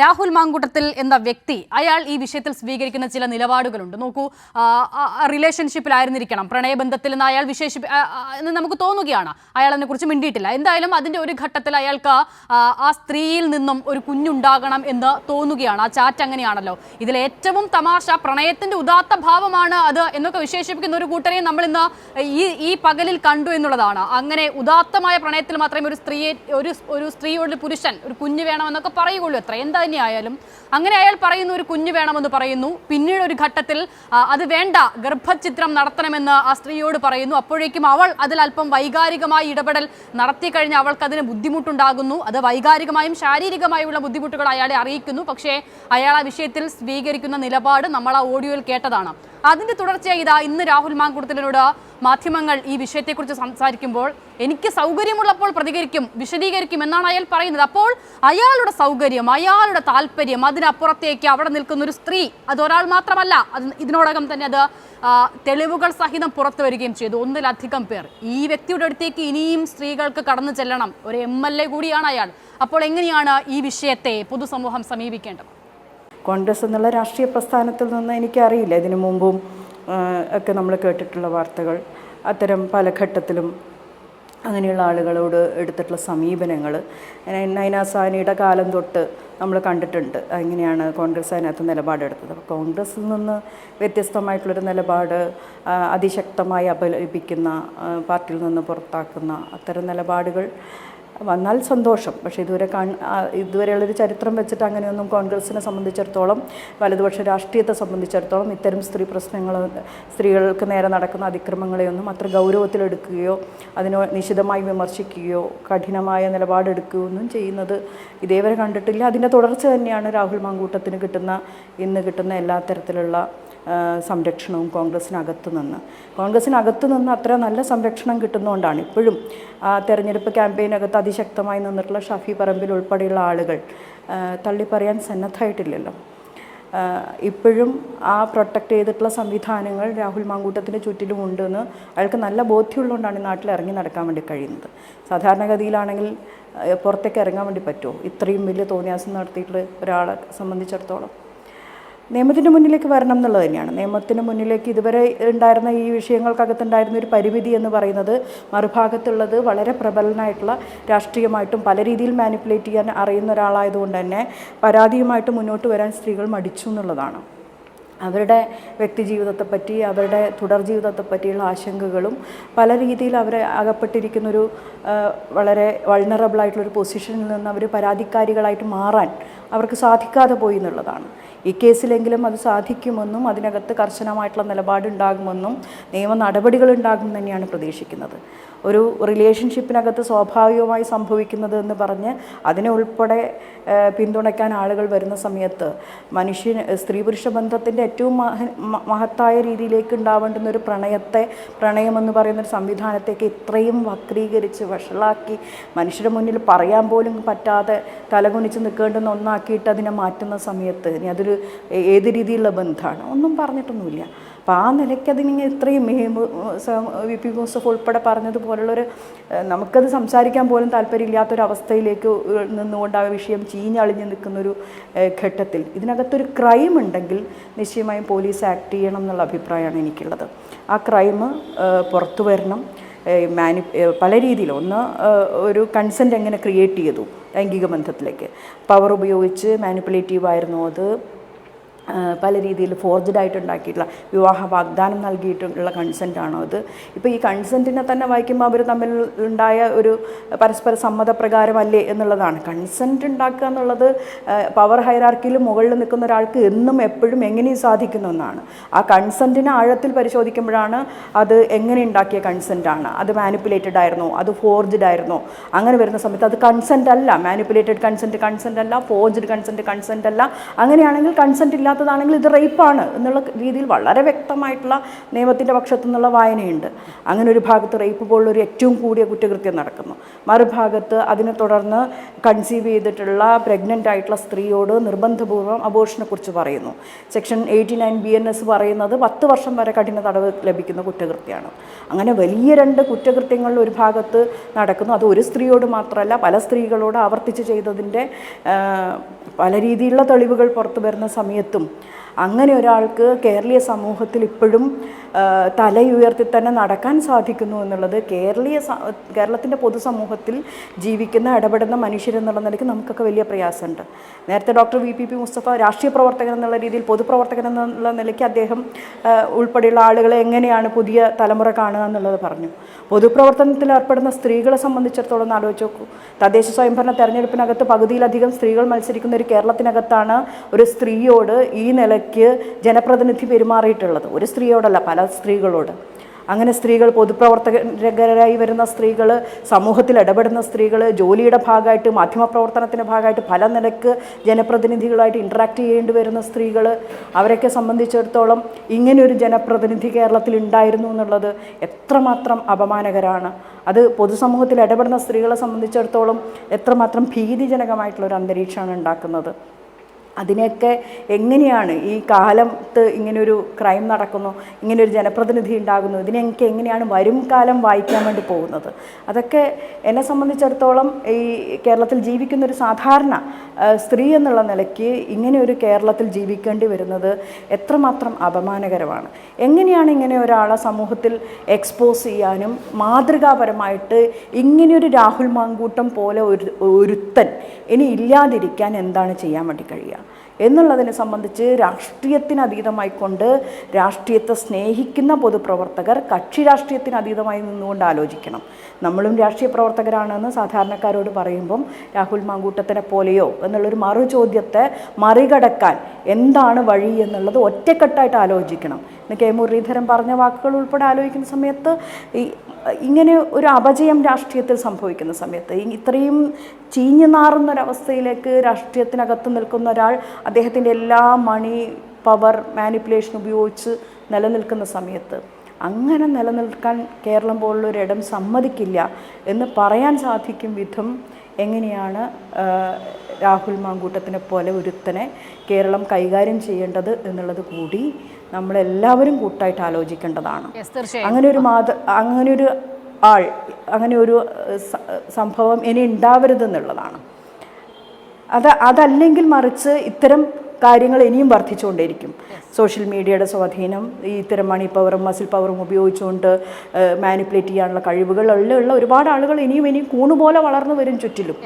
രാഹുൽ മാങ്കൂട്ടത്തിൽ എന്ന വ്യക്തി അയാൾ ഈ വിഷയത്തിൽ സ്വീകരിക്കുന്ന ചില നിലപാടുകളുണ്ട്. നോക്കൂ റിലേഷൻഷിപ്പിലായിരുന്നിരിക്കണം പ്രണയബന്ധത്തിൽ നിന്ന് അയാൾ വിശേഷിപ്പി എന്ന് നമുക്ക് തോന്നുകയാണ്. അയാൾ അതിനെ കുറിച്ച് മിണ്ടിയിട്ടില്ല. എന്തായാലും അതിന്റെ ഒരു ഘട്ടത്തിൽ അയാൾക്ക് ആ, സ്ത്രീയിൽ നിന്നും ഒരു കുഞ്ഞുണ്ടാകണം എന്ന് തോന്നുകയാണ്. ആ ചാറ്റ് അങ്ങനെയാണല്ലോ. ഇതിൽ ഏറ്റവും തമാശ പ്രണയത്തിന്റെ ഉദാത്ത ഭാവമാണ് അത് എന്നൊക്കെ വിശേഷിപ്പിക്കുന്ന ഒരു കൂട്ടരെയും നമ്മൾ ഇന്ന് ഈ ഈ പകലിൽ കണ്ടു എന്നുള്ളതാണ്. അങ്ങനെ ഉദാത്തമായ പ്രണയത്തിൽ മാത്രമേ ഒരു സ്ത്രീയെ ഒരു ഒരു സ്ത്രീയോട് പുരുഷൻ ഒരു കുഞ്ഞ് വേണമെന്നൊക്കെ പറയുകയുള്ളൂ. എത്ര എന്താ തന്നെയായാലും അങ്ങനെ അയാൾ പറയുന്നു ഒരു കുഞ്ഞ് വേണമെന്ന് പറയുന്നു. പിന്നീട് ഒരു ഘട്ടത്തിൽ അത് വേണ്ട ഗർഭചിത്രം നടത്തണമെന്ന് ആ സ്ത്രീയോട് പറയുന്നു. അപ്പോഴേക്കും അവൾ അതിൽ അല്പം വൈകാരികമായി ഇടപെടൽ നടത്തി കഴിഞ്ഞ് അവൾക്ക് അതിന് ബുദ്ധിമുട്ടുണ്ടാകുന്നു. അത് വൈകാരികമായും ശാരീരികമായുള്ള ബുദ്ധിമുട്ടുകൾ അയാളെ അറിയിക്കുന്നു. പക്ഷേ അയാൾ ആ വിഷയത്തിൽ സ്വീകരിക്കുന്ന നിലപാട് നമ്മൾ ആ ഓഡിയോയിൽ കേട്ടതാണ്. അതിന്റെ തുടർച്ചയായി ഇതാ ഇന്ന് രാഹുൽ മാങ്കുടത്തിനോട് മാധ്യമങ്ങൾ ഈ വിഷയത്തെക്കുറിച്ച് സംസാരിക്കുമ്പോൾ എനിക്ക് സൗകര്യമുള്ളപ്പോൾ പ്രതികരിക്കും വിശദീകരിക്കും എന്നാണ് അയാൾ പറയുന്നത്. അപ്പോൾ അയാളുടെ സൗകര്യം അയാളുടെ താല്പര്യം അതിനപ്പുറത്തേക്ക് അവിടെ നിൽക്കുന്ന ഒരു സ്ത്രീ അത് ഒരാൾ മാത്രമല്ല അത് ഇതിനോടകം തന്നെ അത് തെളിവുകൾ സഹിതം പുറത്തു വരികയും ചെയ്തു. ഒന്നിലധികം പേർ. ഈ വ്യക്തിയുടെ അടുത്തേക്ക് ഇനിയും സ്ത്രീകൾക്ക് കടന്നു ചെല്ലണം. ഒരു എം എൽ എ കൂടിയാണ് അയാൾ. അപ്പോൾ എങ്ങനെയാണ് ഈ വിഷയത്തെ പൊതുസമൂഹം സമീപിക്കേണ്ടത്? കോൺഗ്രസ് എന്നുള്ള രാഷ്ട്രീയ പ്രസ്ഥാനത്തിൽ നിന്ന് എനിക്കറിയില്ല. ഇതിനു മുമ്പും ഒക്കെ നമ്മൾ കേട്ടിട്ടുള്ള വാർത്തകൾ. അത്തരം പല ഘട്ടത്തിലും അങ്ങനെയുള്ള ആളുകളോട് എടുത്തിട്ടുള്ള സമീപനങ്ങൾ നൈനാസാനിയുടെ കാലം തൊട്ട് നമ്മൾ കണ്ടിട്ടുണ്ട്. എങ്ങനെയാണ് കോൺഗ്രസ് അതിനകത്ത് നിലപാടെടുത്തത്. അപ്പോൾ കോൺഗ്രസ്സിൽ നിന്ന് വ്യത്യസ്തമായിട്ടുള്ളൊരു നിലപാട് അതിശക്തമായി അപലപിക്കുന്ന പാർട്ടിയിൽ നിന്ന് പുറത്താക്കുന്ന അത്തരം നിലപാടുകൾ വന്നാൽ സന്തോഷം. പക്ഷേ ഇതുവരെ ഇതുവരെയുള്ളൊരു ചരിത്രം വെച്ചിട്ട് അങ്ങനെയൊന്നും കോൺഗ്രസിനെ സംബന്ധിച്ചിടത്തോളം വലതുപക്ഷ രാഷ്ട്രീയത്തെ സംബന്ധിച്ചിടത്തോളം ഇത്തരം സ്ത്രീ പ്രശ്നങ്ങൾ സ്ത്രീകൾക്ക് നേരെ നടക്കുന്ന അതിക്രമങ്ങളെയൊന്നും അത്ര ഗൗരവത്തിലെടുക്കുകയോ അതിനെ നിശിതമായി വിമർശിക്കുകയോ കഠിനമായ നിലപാടെടുക്കുകയോ ഒന്നും ചെയ്യുന്നത് ഇതേവരെ കണ്ടിട്ടില്ല. അതിന്റെ തുടർച്ച തന്നെയാണ് രാഹുൽ മാങ്കൂട്ടത്തിന് കിട്ടുന്ന ഇന്ന് കിട്ടുന്ന എല്ലാ തരത്തിലുള്ള സംരക്ഷണവും കോൺഗ്രസ്സിനകത്തു നിന്ന്. കോൺഗ്രസ്സിനകത്തു നിന്ന് അത്ര നല്ല സംരക്ഷണം കിട്ടുന്നതുകൊണ്ടാണ് ഇപ്പോഴും തെരഞ്ഞെടുപ്പ് ക്യാമ്പയിനകത്ത് അതിശക്തമായി നിന്നിട്ടുള്ള ഷഫി പറമ്പിൽ ഉൾപ്പെടെയുള്ള ആളുകൾ തള്ളിപ്പറയാൻ സന്നദ്ധമായിട്ടില്ലല്ലോ. ഇപ്പോഴും ആ പ്രൊട്ടക്റ്റ് ചെയ്തിട്ടുള്ള സംവിധാനങ്ങൾ രാഹുൽ മാങ്കൂട്ടത്തിന്റെ ചുറ്റിലും ഉണ്ടെന്ന് അയാൾക്ക് നല്ല ബോധ്യമുള്ളതുകൊണ്ടാണ് ഈ നാട്ടിൽ ഇറങ്ങി നടക്കാൻ വേണ്ടി കഴിയുന്നത്. സാധാരണഗതിയിലാണെങ്കിൽ പുറത്തേക്ക് ഇറങ്ങാൻ വേണ്ടി പറ്റുമോ? ഇത്രയും വലിയ തോന്നിയാസം നടത്തിയിട്ടുള്ള ഒരാളെ സംബന്ധിച്ചിടത്തോളം. നിയമത്തിന്റെ മുന്നിലേക്ക് വരണം എന്നുള്ളത് തന്നെയാണ്. നിയമത്തിന് മുന്നിലേക്ക് ഇതുവരെ ഉണ്ടായിരുന്ന ഈ വിഷയങ്ങൾക്കകത്തുണ്ടായിരുന്ന ഒരു പരിമിതി എന്ന് പറയുന്നത് മറുഭാഗത്തുള്ളത് വളരെ പ്രബലനായിട്ടുള്ള രാഷ്ട്രീയമായിട്ടും പല രീതിയിൽ മാനിപ്പുലേറ്റ് ചെയ്യാൻ അറിയുന്ന ഒരാളായതുകൊണ്ട് തന്നെ പരാതിയുമായിട്ട് മുന്നോട്ട് വരാൻ സ്ത്രീകൾ മടിച്ചു എന്നുള്ളതാണ്. അവരുടെ വ്യക്തിജീവിതത്തെപ്പറ്റി അവരുടെ തുടർ ജീവിതത്തെപ്പറ്റിയുള്ള ആശങ്കകളും പല രീതിയിൽ അവർ അകപ്പെട്ടിരിക്കുന്നൊരു വളരെ വൾണറബിളായിട്ടുള്ളൊരു പൊസിഷനിൽ നിന്ന് അവർ പരാതിക്കാരികളായിട്ട് മാറാൻ അവർക്ക് സാധിക്കാതെ പോയി എന്നുള്ളതാണ്. ഈ കേസിലെങ്കിലും അത് സാധിക്കുമെന്നും അതിനകത്ത് കർശനമായിട്ടുള്ള നിലപാടുണ്ടാകുമെന്നും നിയമ നടപടികൾ ഉണ്ടാകുമെന്ന് തന്നെയാണ് പ്രതീക്ഷിക്കുന്നത്. ഒരു റിലേഷൻഷിപ്പിനകത്ത് സ്വാഭാവികമായി സംഭവിക്കുന്നത് എന്ന് പറഞ്ഞ് അതിനെ ഉൾപ്പെടെ പിന്തുണയ്ക്കാൻ ആളുകൾ വരുന്ന സമയത്ത് മനുഷ്യൻ സ്ത്രീ പുരുഷ ബന്ധത്തിന്റെ ഏറ്റവും മഹ മഹത്തായ രീതിയിലേക്ക് ഉണ്ടാവേണ്ടുന്ന ഒരു പ്രണയത്തെ പ്രണയമെന്ന് പറയുന്ന ഒരു സംവിധാനത്തേക്ക് ഇത്രയും വക്രീകരിച്ച് വഷളാക്കി മനുഷ്യരുടെ മുന്നിൽ പറയാൻ പോലും പറ്റാതെ തലകുനിച്ച് നിൽക്കേണ്ടുന്ന ഒന്നാക്കിയിട്ട് അതിനെ മാറ്റുന്ന സമയത്ത് ഇനി അതൊരു ഏ- ഏത് രീതിയിലുള്ള ബന്ധമാണ്? ഒന്നും പറഞ്ഞിട്ടൊന്നുമില്ല. അപ്പോൾ ആ നിലയ്ക്ക് അതിനിങ്ങനെ ഇത്രയും വി പി മൂസഫ് ഉൾപ്പെടെ പറഞ്ഞതുപോലുള്ളൊരു നമുക്കത് സംസാരിക്കാൻ പോലും താല്പര്യമില്ലാത്തൊരവസ്ഥയിലേക്ക് നിന്നുകൊണ്ട് ആ വിഷയം ചീഞ്ഞളിഞ്ഞ് നിൽക്കുന്നൊരു ഘട്ടത്തിൽ. ഇതിനകത്തൊരു ക്രൈം ഉണ്ടെങ്കിൽ നിശ്ചയമായും പോലീസ് ആക്ട് ചെയ്യണം എന്നുള്ള അഭിപ്രായമാണ് എനിക്കുള്ളത്. ആ ക്രൈം പുറത്തു വരണം. മാനി പല രീതിയിൽ ഒന്ന് ഒരു കൺസെന്റ് എങ്ങനെ ക്രിയേറ്റ് ചെയ്തു ലൈംഗിക ബന്ധത്തിലേക്ക്? പവർ ഉപയോഗിച്ച് മാനിപ്പുലേറ്റീവ് ആയിരുന്നു അത്. പല രീതിയിൽ ഫോർജഡ് ആയിട്ട് ഉണ്ടാക്കിയിട്ടുള്ള വിവാഹ വാഗ്ദാനം നൽകിയിട്ടുള്ള കൺസെന്റ് ആണോ അത്? ഇപ്പോൾ ഈ കൺസെന്റിനെ തന്നെ വായിക്കുമ്പോൾ അവർ തമ്മിൽ ഉണ്ടായ ഒരു പരസ്പര സമ്മതപ്രകാരമല്ലേ എന്നുള്ളതാണ്. കൺസെന്റ് ഉണ്ടാക്കുക എന്നുള്ളത് പവർ ഹൈറാർക്കിയിൽ മുകളിൽ നിൽക്കുന്ന ഒരാൾക്ക് എന്നും എപ്പോഴും എങ്ങനെയും സാധിക്കുന്ന ഒന്നാണ്. ആ കൺസെന്റിനെ ആഴത്തിൽ പരിശോധിക്കുമ്പോഴാണ് അത് എങ്ങനെ ഉണ്ടാക്കിയ കൺസെന്റ് ആണ്. അത് മാനിപ്പുലേറ്റഡ് ആയിരുന്നോ? അത് ഫോർജഡ് ആയിരുന്നോ? അങ്ങനെ വരുന്ന സമയത്ത് അത് കൺസെന്റ് അല്ല. മാനിപ്പുലേറ്റഡ് കൺസെന്റ് കൺസെന്റ് അല്ല. ഫോർജഡ് കൺസെന്റ് കൺസെന്റ് അല്ല. അങ്ങനെയാണെങ്കിൽ കൺസെന്റ് ഇല്ലാത്ത ഇല്ലാത്തതാണെങ്കിൽ ഇത് റേപ്പാണ് എന്നുള്ള രീതിയിൽ വളരെ വ്യക്തമായിട്ടുള്ള നിയമത്തിന്റെ പക്ഷത്തു നിന്നുള്ള വായനയുണ്ട്. അങ്ങനെ ഒരു ഭാഗത്ത് റേപ്പ് പോലുള്ളൊരു ഏറ്റവും കൂടിയ കുറ്റകൃത്യം നടക്കുന്നു. മറുഭാഗത്ത് അതിനെ തുടർന്ന് കൺസീവ് ചെയ്തിട്ടുള്ള പ്രഗ്നന്റ് ആയിട്ടുള്ള സ്ത്രീയോട് നിർബന്ധപൂർവം അബോർഷനെക്കുറിച്ച് കുറിച്ച് പറയുന്നു. Section eighty nine B N S പറയുന്നത് പത്ത് വർഷം വരെ കഠിന തടവ് ലഭിക്കുന്ന കുറ്റകൃത്യമാണ് അങ്ങനെ വലിയ രണ്ട് കുറ്റകൃത്യങ്ങളിൽ ഒരു ഭാഗത്ത് നടക്കുന്നു. അത് ഒരു സ്ത്രീയോട് മാത്രമല്ല പല സ്ത്രീകളോട് ആവർത്തിച്ച് ചെയ്തതിന്റെ പല രീതിയിലുള്ള തെളിവുകൾ പുറത്തു വരുന്ന സമയത്തും അങ്ങനെ ഒരാൾക്ക് കേരളീയ സമൂഹത്തിൽ ഇപ്പോഴും തലയുയർത്തി തന്നെ നടക്കാൻ സാധിക്കുന്നു എന്നുള്ളത് കേരളീയ കേരളത്തിന്റെ പൊതുസമൂഹത്തിൽ ജീവിക്കുന്ന ഇടപെടുന്ന മനുഷ്യരെന്നുള്ള നിലയ്ക്ക് നമുക്കൊക്കെ വലിയ പ്രയാസമുണ്ട്. നേരത്തെ doctor V P P Mustafa രാഷ്ട്രീയ പ്രവർത്തകൻ എന്നുള്ള രീതിയിൽ പൊതുപ്രവർത്തകൻ എന്നുള്ള നിലയ്ക്ക് അദ്ദേഹം ഉൾപ്പെടെയുള്ള ആളുകളെ എങ്ങനെയാണ് പുതിയ തലമുറ കാണുക എന്നുള്ളത് പറഞ്ഞു. പൊതുപ്രവർത്തനത്തിൽ ഏർപ്പെടുന്ന സ്ത്രീകളെ സംബന്ധിച്ചിടത്തോളം ഒന്ന് ആലോചിച്ച് നോക്കൂ. തദ്ദേശ സ്വയംഭരണ തെരഞ്ഞെടുപ്പിനകത്ത് പകുതിയിലധികം സ്ത്രീകൾ മത്സരിക്കുന്ന ഒരു കേരളത്തിനകത്താണ് ഒരു സ്ത്രീയോട് ഈ നിലയ്ക്ക് ജനപ്രതിനിധി പെരുമാറിയിട്ടുള്ളത്. ഒരു സ്ത്രീയോടല്ല പല സ്ത്രീകളോട്. അങ്ങനെ സ്ത്രീകൾ പൊതുപ്രവർത്തകരായി വരുന്ന സ്ത്രീകൾ സമൂഹത്തിൽ ഇടപെടുന്ന സ്ത്രീകൾ ജോലിയുടെ ഭാഗമായിട്ട് മാധ്യമപ്രവർത്തനത്തിന്റെ ഭാഗമായിട്ട് പല നിലയ്ക്ക് ജനപ്രതിനിധികളായിട്ട് ഇൻട്രാക്ട് ചെയ്യേണ്ടി വരുന്ന സ്ത്രീകൾ അവരൊക്കെ സംബന്ധിച്ചിടത്തോളം ഇങ്ങനെയൊരു ജനപ്രതിനിധി കേരളത്തിൽ ഉണ്ടായിരുന്നു എന്നുള്ളത് എത്രമാത്രം അപമാനകരമാണ്. അത് പൊതുസമൂഹത്തിൽ ഇടപെടുന്ന സ്ത്രീകളെ സംബന്ധിച്ചിടത്തോളം എത്രമാത്രം ഭീതിജനകമായിട്ടുള്ള ഒരു അന്തരീക്ഷമാണ് ഉണ്ടാക്കുന്നത്. അതിനെയൊക്കെ എങ്ങനെയാണ് ഈ കാലത്ത് ഇങ്ങനൊരു ക്രൈം നടക്കുന്നു ഇങ്ങനൊരു ജനപ്രതിനിധി ഉണ്ടാകുന്നു ഇതിനെയൊക്കെ എങ്ങനെയാണ് വരും കാലം വായിക്കാൻ വേണ്ടി പോകുന്നത്? അതൊക്കെ എന്നെ സംബന്ധിച്ചിടത്തോളം ഈ കേരളത്തിൽ ജീവിക്കുന്ന ഒരു സാധാരണ സ്ത്രീ എന്നുള്ള നിലയ്ക്ക് ഇങ്ങനെ ഒരു കേരളത്തിൽ ജീവിക്കേണ്ടി വരുന്നത് എത്രമാത്രം അപമാനകരമാണ്. എങ്ങനെയാണ് ഇങ്ങനെ ഒരാളെ സമൂഹത്തിൽ എക്സ്പോസ് ചെയ്യാനും മാതൃകാപരമായിട്ട് ഇങ്ങനെയൊരു രാഹുൽ മാങ്കൂട്ടം പോലെ ഒരു ഒരുത്തൻ ഇനി ഇല്ലാതിരിക്കാൻ എന്താണ് ചെയ്യാൻ വേണ്ടി കഴിയുക? എന്നുള്ളതിനെ സംബന്ധിച്ച് രാഷ്ട്രീയത്തിന് അതീതമായിക്കൊണ്ട് രാഷ്ട്രീയത്തെ സ്നേഹിക്കുന്ന പൊതുപ്രവർത്തകർ കക്ഷി രാഷ്ട്രീയത്തിന് അതീതമായി നിന്നുകൊണ്ട് ആലോചിക്കണം. നമ്മളും രാഷ്ട്രീയ പ്രവർത്തകരാണെന്ന് സാധാരണക്കാരോട് പറയുമ്പം രാഹുൽ മാങ്കൂട്ടത്തിനെ പോലെയോ എന്നുള്ളൊരു മറു ചോദ്യത്തെ മറികടക്കാൻ എന്താണ് വഴി എന്നുള്ളത് ഒറ്റക്കെട്ടായിട്ട് ആലോചിക്കണം. ഇന്ന് കെ മുരളീധരൻ പറഞ്ഞ വാക്കുകൾ ഉൾപ്പെടെ ആലോചിക്കുന്ന സമയത്ത് ഈ ഇങ്ങനെ ഒരു അപജയം രാഷ്ട്രീയത്തിൽ സംഭവിക്കുന്ന സമയത്ത് ഇത്രയും ചീഞ്ഞു നാറുന്നൊരവസ്ഥയിലേക്ക് രാഷ്ട്രീയത്തിനകത്ത് നിൽക്കുന്ന ഒരാൾ അദ്ദേഹത്തിന്റെ എല്ലാ മണി പവർ മാനിപ്പുലേഷൻ ഉപയോഗിച്ച് നിലനിൽക്കുന്ന സമയത്ത് അങ്ങനെ നിലനിൽക്കാൻ കേരളം പോലുള്ളൊരിടം സമ്മതിക്കില്ല എന്ന് പറയാൻ സാധിക്കും വിധം എങ്ങനെയാണ് രാഹുൽ മാങ്കൂട്ടത്തിനെ പോലെ ഒരുത്തനെ കേരളം കൈകാര്യം ചെയ്യേണ്ടത് എന്നുള്ളത് കൂടി നമ്മളെല്ലാവരും കൂട്ടായിട്ട് ആലോചിക്കേണ്ടതാണ്. അങ്ങനെ ഒരു മാത അങ്ങനെ ഒരു ആൾ അങ്ങനെ ഒരു സംഭവം ഇനി ഉണ്ടാവരുതെന്നുള്ളതാണ്. അത് അതല്ലെങ്കിൽ മറിച്ച് ഇത്തരം കാര്യങ്ങൾ ഇനിയും വർദ്ധിച്ചുകൊണ്ടേയിരിക്കും. സോഷ്യൽ മീഡിയയുടെ സ്വാധീനം ഈ ഇത്തരം മണി പവറും മസിൽ പവറും ഉപയോഗിച്ചുകൊണ്ട് മാനിപ്പുലേറ്റ് ചെയ്യാനുള്ള കഴിവുകളുള്ള ഒരുപാട് ആളുകൾ ഇനിയും ഇനിയും കൂണുപോലെ വളർന്നു വരും ചുറ്റിലും.